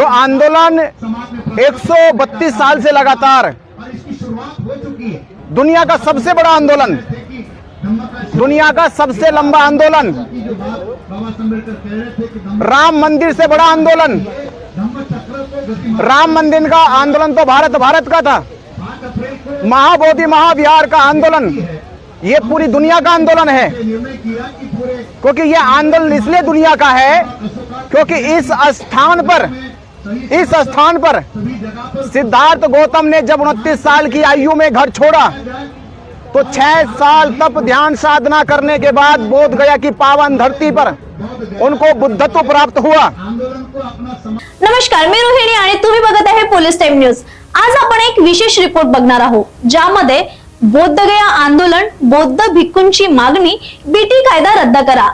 जो आंदोलन 132 साल से लगातार और इसकी शुरुआत हो चुकी है दुनिया का सबसे बड़ा आंदोलन थे कि धम्मा का दुनिया का सबसे लंबा आंदोलन की जो बात बाबा साहब अम्बेडकर कह रहे थे कि धम्म राम मंदिर से बड़ा आंदोलन धम्म चक्र को गति राम मंदिर का आंदोलन तो भारत भारत का था पांच अप्रैल को महाबोधि महाविहार का आंदोलन ये पूरी दुनिया का आंदोलन है। ये निर्णय किया कि पूरे क्योंकि ये आंदोलन इसलिए दुनिया का है अशोका क्योंकि इस स्थान पर सही इस स्थान पर सिद्धार्थ गौतम ने जब उनतीस साल की आयु में घर छोड़ा तो छह साल तप ध्यान साधना करने के बाद बोध गया की पावन धरती पर उनको बुद्धत्व प्राप्त हुआ। नमस्कार मी रोहिणी आणि तुम्ही बघत आहे पोलीस टाइम न्यूज. आज आपण एक विशेष रिपोर्ट बघणार आहोत ज्यामध्ये बौद्धगया आंदोलन बौद्ध भिक्खूंची मागणी बीटी कायदा रद्द करा.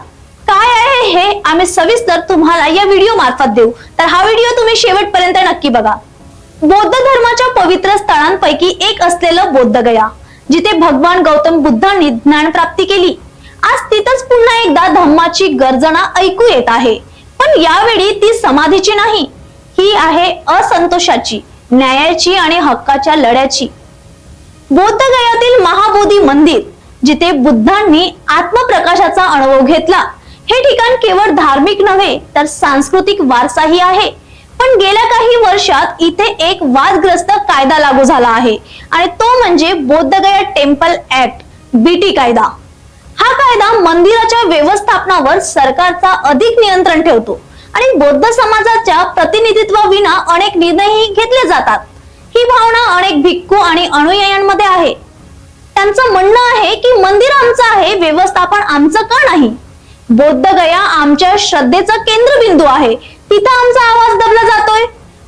काय आहे हे आम्ही सविस्तर तुम्हाला या व्हिडिओ मार्फत देऊ. तर हा व्हिडिओ तुम्ही शेवटपर्यंत नक्की बघा. बौद्ध धर्माच्या पवित्र स्थळांपैकी एक असलेलं बौद्धगया जिथे भगवान गौतम बुद्धांनी ज्ञान प्राप्ती केली. आज तिथंच पुन्हा एकदा धम्माची गर्जना ऐकू येत आहे. पण यावेळी ती समाधीची नाही. ही आहे असंतोषाची न्यायाची आणि हक्काच्या लढ्याची. बौद्ध गयातील महाबोधी मंदिर जिथे बुद्धांनी आत्मप्रकाशाचा अनुभव घेतला हे ठिकाण केवळ धार्मिक नव्हे तर सांस्कृतिक वारसाही आहे. पण गेल्या काही वर्षात इथे एक वादग्रस्त कायदा लागू झाला आहे आणि तो म्हणजे बौद्धगया टेम्पल ऍक्ट बीटी कायदा. हा कायदा मंदिराच्या व्यवस्थापनावर सरकारचा अधिक नियंत्रण ठेवतो आणि बौद्ध समाजाच्या प्रतिनिधित्वाविना अनेक निर्णयही घेतले जातात. ही भावना अनेक भिक्खू आणि अनुयायांमध्ये आहे. त्यांचं म्हणणं आहे की मंदिर आमचं आहे व्यवस्थापन आमचं का नाही? बौद्धगया आमच्या श्रद्धेचा केंद्रबिंदू आहे. तिथं आमचा आवाज दबला जातोय.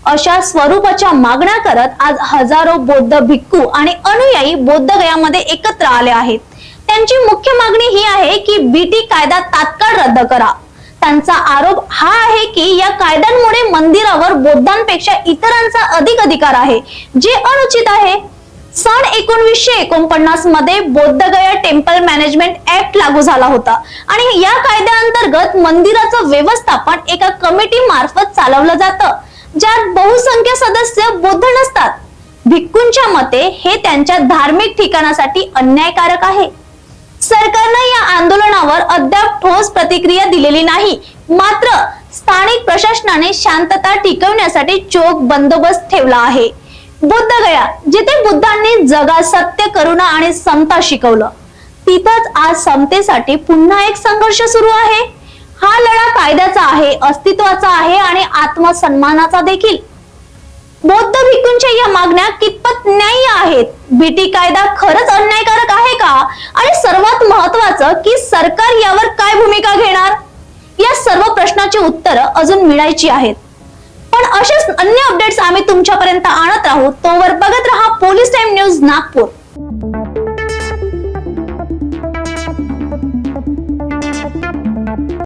अशा स्वरूपाच्या मागण्या करत आज हजारो बौद्ध भिक्खू आणि अनुयायी बौद्ध गयामध्ये एकत्र आले आहेत. त्यांची मुख्य मागणी ही आहे की बीटी कायदा तात्काळ रद्द करा. त्यांचा आरोप हा आहे की या कायद्यांमुळे मंदिरावर बौद्धांपेक्षा इतरांचा अधिक अधिकार आहे जे अनुचित आहे. सन एकोणवीसशे एकोणपन्नासमध्ये बौद्धगया टेम्पल मॅनेजमेंट ऍक्ट लागू झाला होता. आणि या कायद्याअंतर्गत मंदिराचं व्यवस्थापन एका कमिटी मार्फत चालवलं जातं. ज्यात बहुसंख्य सदस्य बौद्ध नसतात. भिक्खूंच्या मते हे त्यांच्या धार्मिक ठिकाणासाठी अन्यायकारक आहे. सरकारने या आंदोलनावर अद्याप ठोस प्रतिक्रिया दिलेली नाही. मात्र स्थानिक प्रशासनाने शांतता टिकवण्यासाठी चोख बंदोबस्त ठेवला आहे. बुद्धगया जिथे बुद्धांनी जगा सत्य करुणा आणि समता शिकवलं. तिथंच आज समतेसाठी पुन्हा एक संघर्ष सुरू आहे. हा लढा कायद्याचा आहे अस्तित्वाचा आहे आणि आत्मसन्मानाचा देखील. बौद्ध भिक्खूंच्या या मागण्या कितपत न्याय्य आहेत? बीटी कायदा खरंच अन्यायकारक आहे का? आणि सर्वात महत्वाचं की सरकार यावर काय भूमिका घेणार? या सर्व प्रश्नाची उत्तरं अजून मिळायची आहेत. पण असेच अन्य अपडेट्स आम्ही तुमच्यापर्यंत आणत राहू. तोवर बघत राहा पोलीस टाइम न्यूज नागपूर.